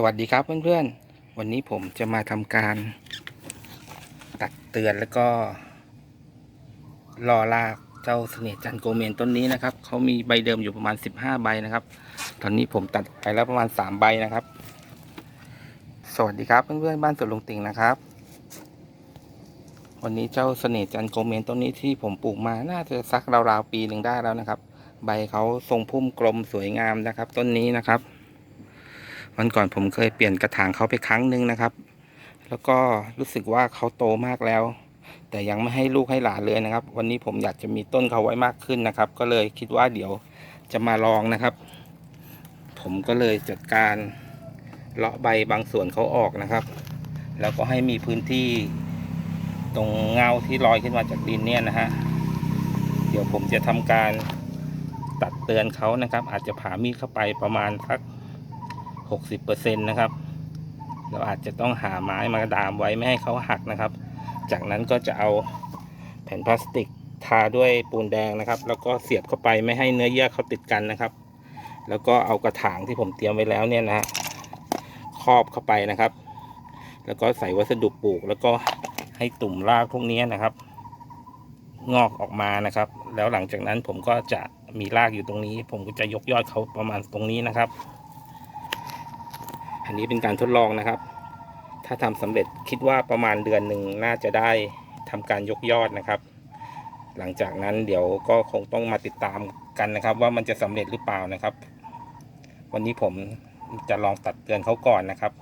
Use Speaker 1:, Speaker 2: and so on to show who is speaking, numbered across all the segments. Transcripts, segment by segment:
Speaker 1: สวัสดีครับเพื่อนๆ วันนี้ผมจะมาทำการ ตัดเตือนแล้วก็รอลากเจ้าเสน่ห์จันโกเมนต้นนี้นะครับเขามีใบเดิมอยู่ประมาณ 15 ใบนะครับ ตอนนี้ผมตัดไปแล้วประมาณ 3 ใบนะครับ สวัสดีครับเพื่อนๆบ้านสวนลุงติ่งนะครับ วันนี้เจ้าเสน่ห์จันโกเมนต้นนี้ที่ผมปลูกมาน่าจะสักราวๆปีหนึ่งได้แล้วนะครับ ใบเขาทรงพุ่มกลมสวยงามนะครับ ต้นนี้นะครับ วันก่อนผมเคยเปลี่ยนกระถางเขาไปครั้งหนึ่งนะครับ แล้วก็รู้สึกว่าเขาโตมากแล้ว แต่ยังไม่ให้ลูกให้หลานเลยนะครับ วันนี้ผมอยากจะมีต้นเขาไว้มากขึ้นนะครับ ก็เลยคิดว่าเดี๋ยวจะมาลองนะครับ ผมก็เลยจัดการเลาะใบบางส่วนเขาออกนะครับ แล้วก็ให้มีพื้นที่ตรงเงาที่ลอยขึ้นมาจากดินเนี่ยนะฮะ เดี๋ยวผมจะทำการตัดเตือนเขานะครับ อาจจะผ่ามีดเข้าไปประมาณสัก 60%นะครับ เราอาจจะต้องหาไม้มาดามไว้ไม่ให้เขาหักนะครับ จากนั้นก็จะเอาแผ่นพลาสติกทาด้วยปูนแดงนะครับ แล้วก็เสียบเข้าไปไม่ให้เนื้อเยื่อเขาติดกันนะครับ แล้วก็เอากระถางที่ผมเตรียมไว้แล้วเนี่ยนะฮะครอบเข้าไปนะครับ แล้วก็ใส่วัสดุปลูก แล้วก็ให้ตุ่มรากพวกนี้นะครับ งอกออกมานะครับ แล้วหลังจากนั้นผมก็จะมีรากอยู่ตรงนี้ ผมก็จะยกยอดเขาประมาณตรงนี้นะครับ อันนี้เป็นการทดลองนะครับ ถ้าทำสำเร็จคิดว่าประมาณเดือนหนึ่งน่าจะได้ทำการยกยอดนะครับ หลังจากนั้นเดี๋ยวก็คงต้องมาติดตามกันนะครับ ว่ามันจะสำเร็จหรือเปล่านะครับ วันนี้ผมจะลองตัดเตือนเขาก่อนนะครับ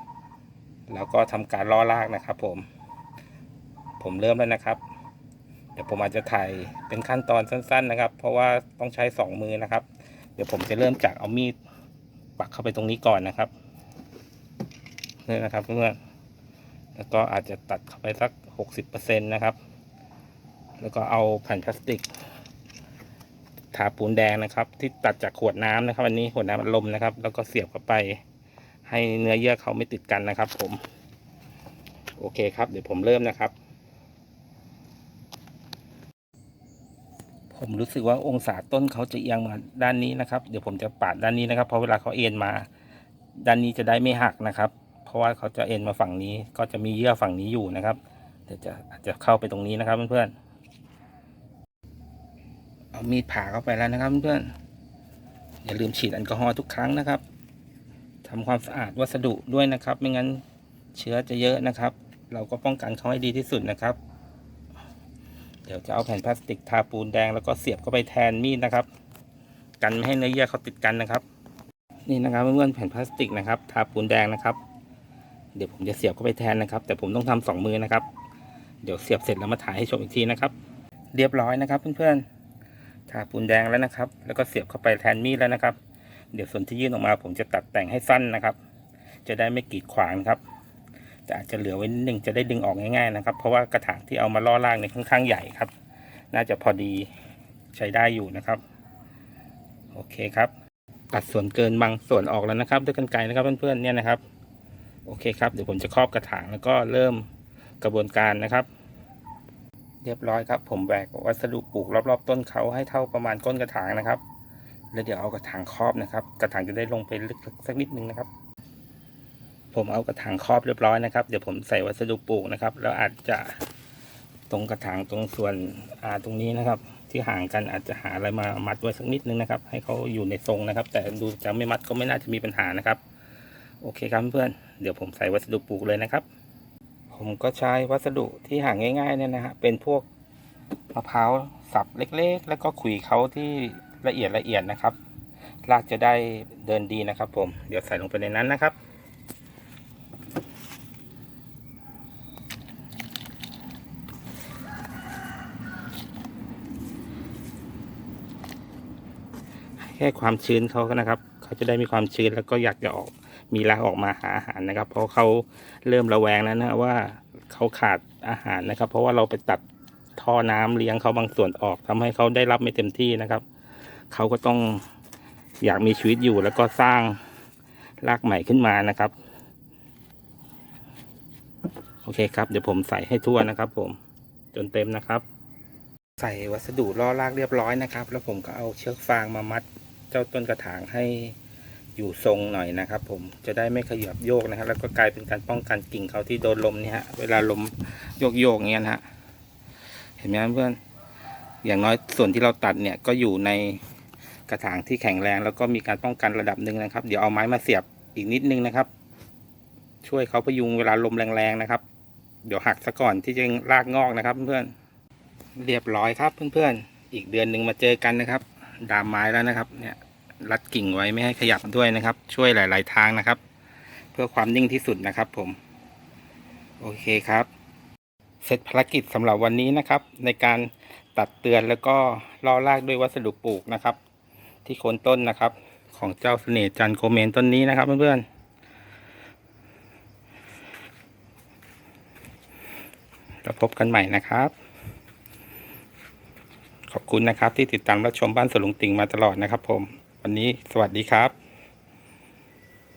Speaker 1: แล้วก็ทำการล่อลากนะครับ ผม ผมเริ่มแล้วนะครับเดี๋ยวผมอาจจะถ่ายเป็นขั้นตอนสั้น ๆ นะครับ เพราะว่าต้องใช้สองมือนะครับ เดี๋ยวผมจะเริ่มจากเอามีดปักเข้าไปตรงนี้ก่อนนะครับ นี่นะครับเพื่อนแล้วก็อาจจะตัดเข้าไปสักหกสิบเปอร์เซ็นต์นะครับ แล้วก็เอาแผ่นพลาสติกทาปูนแดงนะครับ ที่ตัดจากขวดน้ำนะครับอันนี้ขวดน้ำอัดลมนะครับ แล้วก็เสียบเข้าไปให้เนื้อเยื่อเขาไม่ติดกันนะครับ ผม โอเคครับ เดี๋ยวผมเริ่มนะครับ ผมรู้สึกว่าองศาต้นเขาจะเอียงมาด้านนี้นะครับ เดี๋ยวผมจะปาดด้านนี้นะครับ เพราะเวลาเขาเอ็นมา ด้านนี้จะได้ไม่หักนะครับ ราะว่าเขาจะเอ็นมาฝั่งนี้ ก็จะมีเยื่อฝั่งนี้อยู่นะครับเดี๋ยวจะอาจจะเข้าไปตรงนี้นะครับเพื่อนๆเอามีดผ่าเข้าไปแล้วนะครับเพื่อนๆอย่าลืมฉีดแอลกอฮอล์ทุกครั้งนะครับทำความสะอาดวัสดุด้วยนะครับ ไม่งั้นเชื้อจะเยอะนะครับ เราก็ป้องกันเขาให้ดีที่สุดนะครับ เดี๋ยวจะเอาแผ่นพลาสติกทาปูนแดงแล้วก็เสียบเข้าไปแทนมีดนะครับ กันไม่ให้เนื้อเยื่อเขาติดกันนะครับนี่นะครับเพื่อนๆแผ่นพลาสติกนะครับทาปูนแดงนะครับ เดี๋ยวผมจะเสียบเข้าไปแทนนะครับ แต่ผมต้องทำสองมือนะครับ เดี๋ยวเสียบเสร็จแล้วมาถ่ายให้ชมอีกทีนะครับ เรียบร้อยนะครับเพื่อนๆทาปูนแดงแล้วนะครับ แล้วก็เสียบเข้าไปแทนมีดแล้วนะครับ เดี๋ยวส่วนที่ยื่นออกมา ผมจะตัดแต่งให้สั้นนะครับ จะได้ไม่กีดขวางครับแต่อาจจะเหลือไว้นิดนึงจะได้ดึงออกง่ายๆนะครับ เพราะว่ากระถางที่เอามาล่อล่างในค่อนข้างใหญ่ครับ น่าจะพอดีใช้ได้อยู่นะครับโอเคครับ ตัดส่วนเกินบางส่วนออกแล้วนะครับ ด้วยกันไกรนะครับเพื่อนๆเนี่ยนะครับ โอเคครับเดี๋ยวผมจะครอบกระถางแล้วก็เริ่มกระบวนการนะครับ เรียบร้อยครับ ผมแบกวัสดุปลูกรอบๆ ต้นเขาให้เท่าประมาณก้นกระถางนะครับ แล้วเดี๋ยวเอากระถางครอบนะครับ กระถางจะได้ลงไปลึกสักนิดนึงนะครับ ผมเอากระถางครอบเรียบร้อยนะครับ เดี๋ยวผมใส่วัสดุปลูกนะครับ แล้วอาจจะตรงกระถางตรงส่วนอ่าตรงนี้นะครับ ที่ห่างกันอาจจะหาอะไรมามัดไว้สักนิดนึงนะครับ ให้เขาอยู่ในทรงนะครับ แต่ดูจะไม่มัดก็ไม่น่าจะมีปัญหานะครับ โอเคครับเพื่อนเดี๋ยวผมใส่วัสดุปลูกเลยนะครับ ผมก็ใช้วัสดุที่หาง่ายๆเนี่ยนะฮะเป็นพวกมะพร้าวสับเล็ก ๆ แล้วก็ขุยเขาที่ละเอียดละเอียดนะครับรากจะได้เดินดีนะครับ ผมเดี๋ยวใส่ลงไปในนั้นนะครับแค่ความชื้นเขาก็นะครับ เขาจะได้มีความชื้นแล้วก็อยากจะออก มีรากออกมาหาอาหารนะครับ เพราะเขาเริ่มระแวงแล้วนะว่าเขาขาดอาหารนะครับ เพราะว่าเราไปตัดท่อน้ำเลี้ยงเขาบางส่วนออกทำให้เขาได้รับไม่เต็มที่นะครับ เขาก็ต้องอยากมีชีวิตอยู่แล้วก็สร้างรากใหม่ขึ้นมานะครับ โอเคครับ เดี๋ยวผมใส่ให้ทั่วนะครับ ผมจนเต็มนะครับ ใส่วัสดุล่อรากเรียบร้อยนะครับ แล้วผมก็เอาเชือกฟางมามัดเจ้าต้นกระถางให้ อยู่ทรงหน่อยนะครับ ผมจะได้ไม่ขยับโยกนะครับ แล้วก็กลายเป็นการป้องกันกิ่งเขาที่โดนลมเนี่ยฮะเวลาลมโยกโยกๆอย่างเงี้ยนะฮะเห็นไหมเพื่อนอย่างน้อยส่วนที่เราตัดเนี่ยก็อยู่ในกระถางที่แข็งแรง แล้วก็มีการป้องกันระดับหนึ่งนะครับ เดี๋ยวเอาไม้มาเสียบอีกนิดนึงนะครับ ช่วยเขาพยุงเวลาลมแรงๆนะครับ เดี๋ยวหักซะก่อนที่จะรากงอกนะครับ เพื่อนเรียบร้อยครับเพื่อนๆอีกเดือนหนึ่งมาเจอกันนะครับ ดามไม้แล้วนะครับ เนี่ย รัดกิ่งไว้ไม่ให้ขยับด้วยนะครับ ช่วยหลาย ๆ ทางนะครับ เพื่อความนิ่งที่สุดนะครับ ผม โอเคครับ เสร็จภารกิจสำหรับวันนี้นะครับ ในการตัดเตือนแล้วก็ล่อรากด้วยวัสดุปลูกนะครับ ที่โคนต้นนะครับ ของเจ้าเสน่ห์จันโคเมนต้นนี้นะครับ เพื่อนๆแล้วพบกันใหม่นะครับ ขอบคุณนะครับที่ติดตามรับชมบ้านสวนลุงติ่งมาตลอดนะครับผม วันนี้สวัสดีครับ